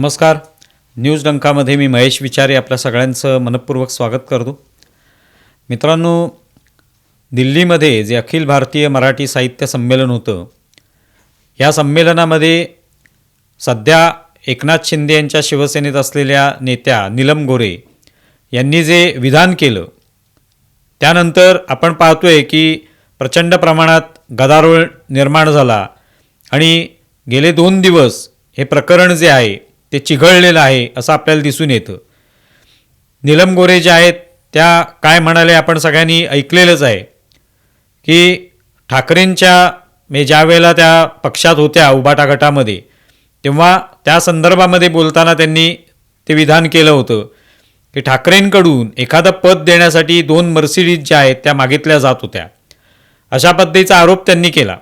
नमस्कार. न्यूज डंकामध्ये मी महेश विचारे आपल्या सगळ्यांचं मनपूर्वक स्वागत करतो. मित्रांनो दिल्लीमध्ये जे अखिल भारतीय मराठी साहित्य संमेलन होतं या संमेलनामध्ये सध्या एकनाथ शिंदे यांच्या शिवसेनेत असलेल्या नेत्या नीलम गोरे यांनी जे विधान केलं त्यानंतर आपण पाहतोय की प्रचंड प्रमाणात गदारोळ निर्माण झाला आणि गेले दोन दिवस हे प्रकरण जे आहे ते चिघळलेलं आहे असं आपल्याला दिसून येतं. नीलम गोरे ज्या आहेत त्या काय म्हणाले आपण सगळ्यांनी ऐकलेलंच आहे की ठाकरेंच्या म्हणजे मी ज्या वेळेला त्या पक्षात होत्या उबाटा गटामध्ये तेव्हा त्या संदर्भामध्ये बोलताना त्यांनी ते विधान केलं होतं की ठाकरेंकडून एखादं पद देण्यासाठी दोन मर्सिडीज ज्या आहेत त्या मागितल्या जात होत्या. अशा पद्धतीचा आरोप त्यांनी केला.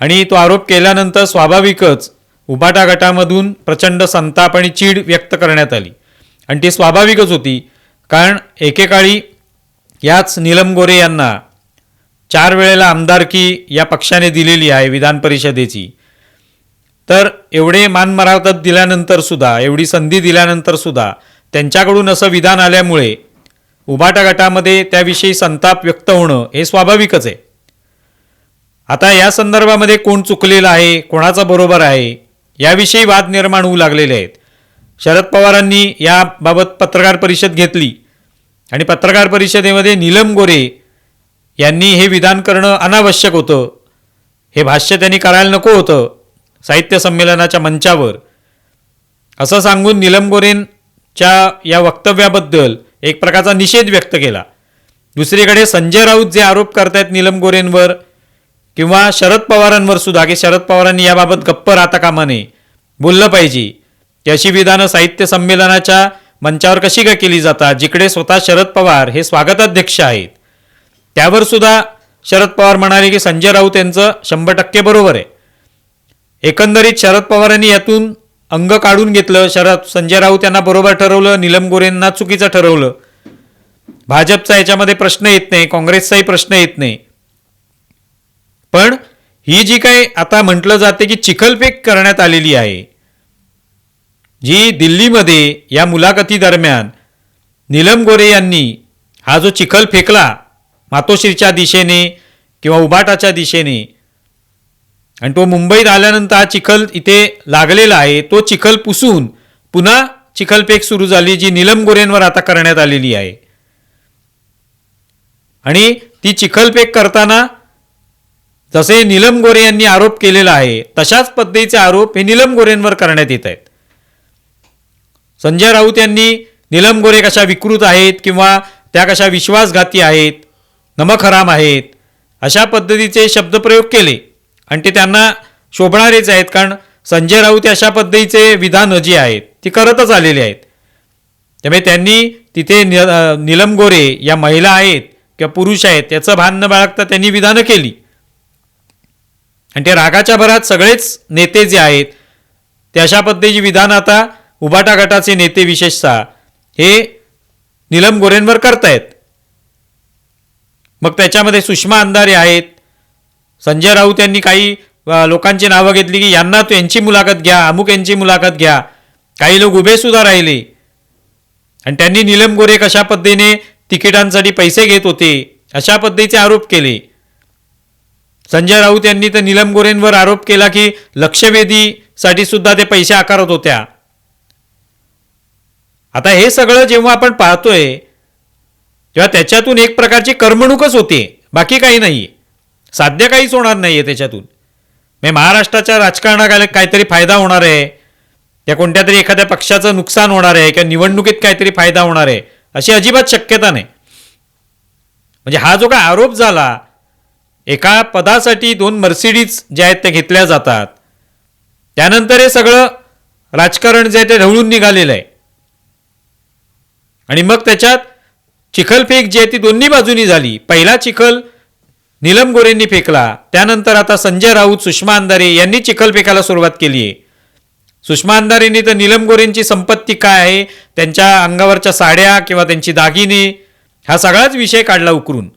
आणि तो आरोप केल्यानंतर स्वाभाविकच उबाटा गटामधून प्रचंड संताप आणि चीड व्यक्त करण्यात आली. आणि ती स्वाभाविकच होती कारण एकेकाळी याच नीलम गोरे यांना चार वेळेला आमदारकी या पक्षाने दिलेली आहे विधान परिषदेची. तर एवढे मानमरावतात दिल्यानंतर सुद्धा एवढी संधी दिल्यानंतर सुद्धा त्यांच्याकडून असं विधान आल्यामुळे उभाटा गटामध्ये त्याविषयी संताप व्यक्त होणं हे स्वाभाविकच आहे. आता या संदर्भामध्ये कोण चुकलेलं आहे कोणाचा बरोबर आहे याविषयी वाद निर्माण होऊ लागलेले आहेत. शरद पवारांनी याबाबत पत्रकार परिषद घेतली आणि पत्रकार परिषदेमध्ये नीलम गोरे यांनी हे विधान करणं अनावश्यक होतं. हे भाष्य त्यांनी करायला नको होतं साहित्य संमेलनाच्या मंचावर. असं सांगून नीलम गोरेंच्या या वक्तव्याबद्दल एक प्रकारचा निषेध व्यक्त केला. दुसरीकडे संजय राऊत जे आरोप करतायत नीलम गोरेंवर किंवा शरद पवारांवर सुद्धा की शरद पवारांनी याबाबत गप्प राहता कामा नये. बोललं पाहिजे. की अशी विधानं साहित्य संमेलनाच्या मंचावर कशी का केली जातात? जिकडे स्वतः शरद पवार हे स्वागताध्यक्ष आहेत. त्यावर सुद्धा शरद पवार म्हणाले की संजय राऊत यांचं शंभर टक्के बरोबर आहे. एकंदरीत शरद पवारांनी यातून अंग काढून घेतलं शरद संजय राऊत यांना बरोबर ठरवलं नीलम गोरेंना चुकीचं ठरवलं. भाजपचा याच्यामध्ये प्रश्न येत नाही काँग्रेसचाही प्रश्न येत नाही. पण ही जी काही आता म्हटलं जाते की चिखलफेक करण्यात आलेली आहे जी दिल्लीमध्ये या मुलाखती दरम्यान नीलम गोरे यांनी हा जो चिखल फेकला मातोश्रीच्या दिशेने किंवा उबाटाच्या दिशेने आणि तो मुंबईत आल्यानंतर हा चिखल इथे लागलेला आहे तो चिखल पुसून पुन्हा चिखलफेक सुरू झाली जी नीलम गोरेंवर आता करण्यात आलेली आहे. आणि ती चिखलफेक करताना जसे नीलम गोरे यांनी आरोप केलेला आहे तशाच पद्धतीचे आरोप हे नीलम गोरेंवर करण्यात येत आहेत. संजय राऊत यांनी नीलम गोरे कशा विकृत आहेत किंवा त्या कशा विश्वासघाती आहेत नमखराम आहेत अशा पद्धतीचे शब्दप्रयोग केले. आणि ते त्यांना शोभणारेच आहेत कारण संजय राऊत अशा पद्धतीचे विधानं जी आहेत. ती करतच आलेली आहेत. त्यामुळे त्यांनी तिथे नि नीलम गोरे या महिला आहेत किंवा पुरुष आहेत याचं भान न बाळगता त्यांनी विधानं केली. आणि ते रागाच्या भरात सगळेच नेते जे आहेत ते अशा पद्धतीची विधान आता उबाटा गटाचे नेते विशेषतः हे निलम गोरेंवर करतायत. मग त्याच्यामध्ये सुषमा अंधारे आहेत. संजय राऊत यांनी काही लोकांची नावं घेतली की यांना तो यांची मुलाखत घ्या अमुक यांची मुलाखत घ्या. काही लोक उभेसुद्धा राहिले. आणि त्यांनी नीलम गोरे कशा पद्धतीने तिकिटांसाठी पैसे घेत होते अशा पद्धतीचे आरोप केले. संजय राऊत यांनी तर नीलम गोरेंवर आरोप केला की लक्षवेधीसाठी सुद्धा ते पैसे आकारत होत्या. आता हे सगळं जेव्हा आपण पाहतोय तेव्हा त्याच्यातून एक प्रकारची करमणूकच होते. बाकी काही नाही. साध्य काहीच होणार नाही आहे त्याच्यातून. म्हणजे महाराष्ट्राच्या राजकारणाला काहीतरी फायदा होणार आहे. या कोणत्या तरी एखाद्या पक्षाचं नुकसान होणार आहे किंवा निवडणुकीत काहीतरी फायदा होणार आहे अशी अजिबात शक्यता नाही. म्हणजे हा जो काय आरोप झाला एका पदासाठी दोन मर्सिडीज ज्या आहेत त्या घेतल्या जातात. त्यानंतर हे सगळं राजकारण जे आहे ते ढवळून निघालेलं आहे. आणि मग त्याच्यात चिखलफेक जी आहे ती दोन्ही बाजूनी झाली. पहिला चिखल नीलम गोरेंनी फेकला. त्यानंतर आता संजय राऊत सुषमा अंधारे यांनी चिखल फेकायला सुरुवात केली आहे. सुषमा अंधारेंनी तर नीलम गोरेंची संपत्ती काय आहे त्यांच्या अंगावरच्या साड्या किंवा त्यांची दागिने हा सगळाच विषय काढला उकरून.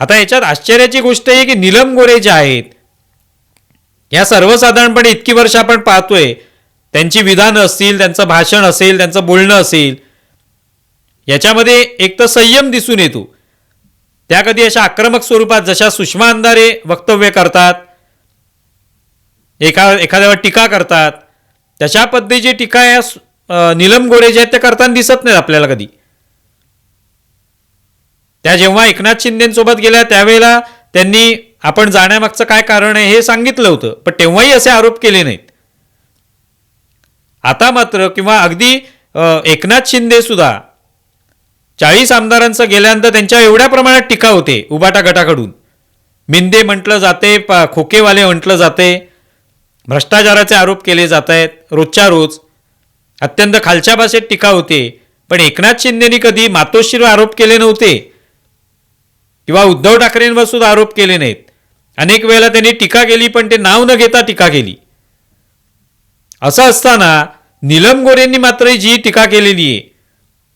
आता याच्यात आश्चर्याची गोष्ट आहे की नीलम गोरे ज्या आहेत या सर्वसाधारणपणे इतकी वर्ष आपण पाहतोय त्यांची विधानं असतील त्यांचं भाषण असेल त्यांचं बोलणं असेल याच्यामध्ये एक तर संयम दिसून येतो. त्या कधी अशा आक्रमक स्वरूपात जशा सुषमा अंधारे वक्तव्य करतात एका एखाद्यावर टीका करतात तशा पद्धतीची टीका या निलम गोरे जे आहेत त्या करताना दिसत नाहीत आपल्याला कधी. त्या जेव्हा एकनाथ शिंदेसोबत गेल्या त्यावेळेला त्यांनी आपण जाण्यामागचं काय कारण आहे हे सांगितलं होतं पण तेव्हाही असे आरोप केले नाहीत. आता मात्र किंवा अगदी एकनाथ शिंदे सुद्धा चाळीस आमदारांचं गेल्यानंतर त्यांच्या एवढ्या प्रमाणात टीका होते उबाटा गटाकडून. मिंदे म्हटलं जाते पा खोकेवाले म्हटलं जाते भ्रष्टाचाराचे आरोप केले जात आहेत रोजच्या रोज. अत्यंत खालच्या भाषेत टीका होते पण एकनाथ शिंदेनी कधी मातोश्रीवर आरोप केले नव्हते. किंवा उद्धव ठाकरेंवर सुद्धा आरोप केले नाहीत. अनेक वेळेला त्यांनी टीका केली पण ते नाव न घेता टीका केली. असं असताना नीलम गोरेंनी मात्र जी टीका केलेली आहे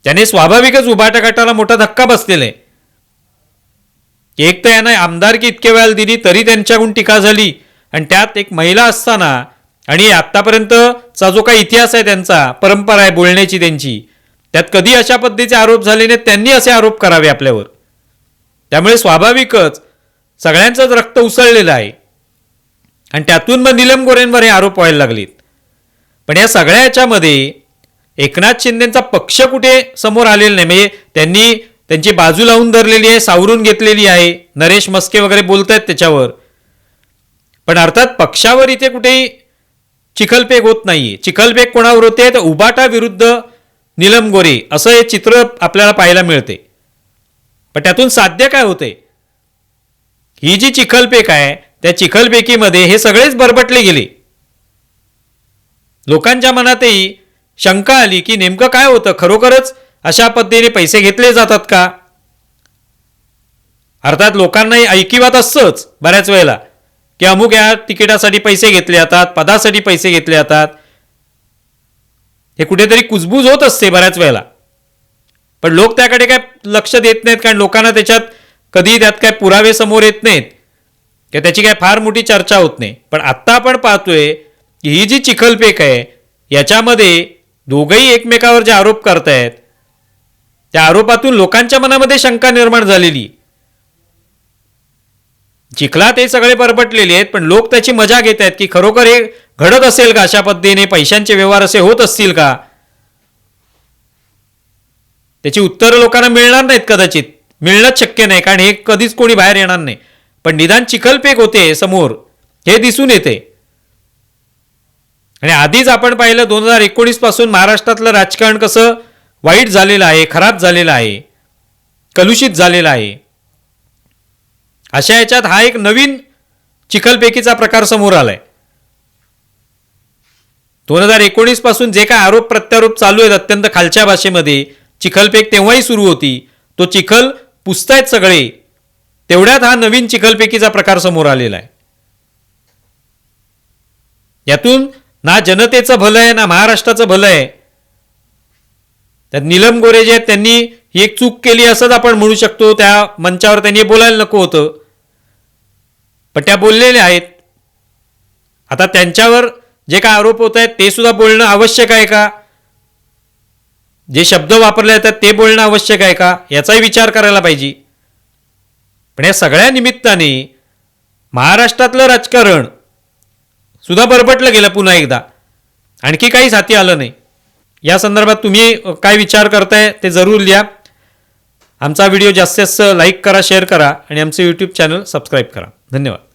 त्याने स्वाभाविकच उभाट्या गटाला मोठा धक्का बसलेला आहे. एक तर यानं आमदारकी इतक्या वेळेला दिली तरी त्यांच्याकडून टीका झाली. आणि त्यात एक महिला असताना आणि आत्तापर्यंतचा जो काही इतिहास आहे त्यांचा परंपरा आहे बोलण्याची त्यांची त्यात कधी अशा पद्धतीचे आरोप झाले नाहीत त्यांनी असे आरोप करावे आपल्यावर. त्यामुळे स्वाभाविकच सगळ्यांचंच रक्त उसळलेलं आहे. आणि त्यातून मग निलम गोरेंवर हे आरोप व्हायला लागलेत. पण या सगळ्या याच्यामध्ये एकनाथ शिंदेचा पक्ष कुठे समोर आलेला नाही? म्हणजे त्यांनी त्यांची बाजू लावून धरलेली आहे सावरून घेतलेली आहे. नरेश मस्के वगैरे बोलत आहेत त्याच्यावर. पण अर्थात पक्षावर इथे कुठेही चिखलपेक होत नाहीये. चिखलपेक कोणावर होते? तर उबाटा विरुद्ध निलम गोरे. असं हे चित्र आपल्याला पाहायला मिळते. पण त्यातून साध्य काय होते ही जी चिखलपेक आहे त्या चिखलपेकीमध्ये हे सगळेच बरबटले गेले. लोकांच्या मनातही शंका आली की नेमकं काय होतं? खरोखरच अशा पद्धतीने पैसे घेतले जातात का? अर्थात लोकांनाही ऐकिवात असतंच बऱ्याच वेळेला की अमुक या तिकिटासाठी पैसे घेतले जातात पदासाठी पैसे घेतले जातात. हे कुठेतरी कुजबूज होत असते बऱ्याच वेळेला. पण लोक त्याकडे काय लक्ष देत नाहीत कारण लोकांना त्याच्यात कधी त्यात काय पुरावे समोर येत नाहीत. किंवा त्याची काय फार मोठी चर्चा होत नाही. पण आत्ता आपण पाहतोय की ही जी चिखलपेक आहे याच्यामध्ये दोघंही एकमेकावर जे आरोप करतायत त्या आरोपातून लोकांच्या मनामध्ये शंका निर्माण झालेली. चिखलात हे सगळे परपटलेले आहेत पण लोक त्याची मजा घेत आहेत की खरोखर हे घडत असेल का? अशा पद्धतीने पैशांचे व्यवहार असे होत असतील का? त्याची उत्तरं लोकांना मिळणार नाहीत कदाचित. मिळणंच शक्य नाही कारण हे कधीच कोणी बाहेर येणार नाही. पण निदान चिखलपेक होते समोर. हे दिसून येते. आणि आधीच आपण पाहिलं दोन हजार एकोणीसपासून महाराष्ट्रातलं राजकारण कसं वाईट झालेलं आहे खराब झालेलं आहे कलुषित झालेलं आहे. अशा याच्यात हा एक नवीन चिखलपेकीचा प्रकार समोर आलाय. दोन हजार एकोणीसपासून जे काय आरोप प्रत्यारोप चालू आहेत अत्यंत खालच्या भाषेमध्ये चिखलपेक तेव्हाही सुरू होती. तो चिखल पुसतायत सगळे. तेवढ्यात हा नवीन चिखलपेकीचा प्रकार समोर आलेला आहे. यातून ना जनतेचं भलं आहे ना महाराष्ट्राचं भलं आहे. त्यात नीलम गोरे जे आहेत त्यांनी ही एक चूक केली असंच आपण म्हणू शकतो. त्या मंचावर त्यांनी बोलायला नको होतं. पण त्या बोललेल्या आहेत. आता त्यांच्यावर जे काय आरोप होत आहेत ते सुद्धा बोलणं आवश्यक आहे का? जे शब्द वापरले जातात ते बोलणं आवश्यक आहे का? याचाही विचार करायला पाहिजे. पण या सगळ्या निमित्ताने महाराष्ट्रातलं राजकारण सुद्धा बरबटलं गेलं पुन्हा एकदा. आणखी काहीच हाती आलं नाही. या संदर्भात तुम्ही काय विचार करताय ते जरूर लिहा. आमचा व्हिडिओ जास्तीत जास्त लाईक करा शेअर करा आणि आमचं यूट्यूब चॅनल सबस्क्राईब करा. धन्यवाद.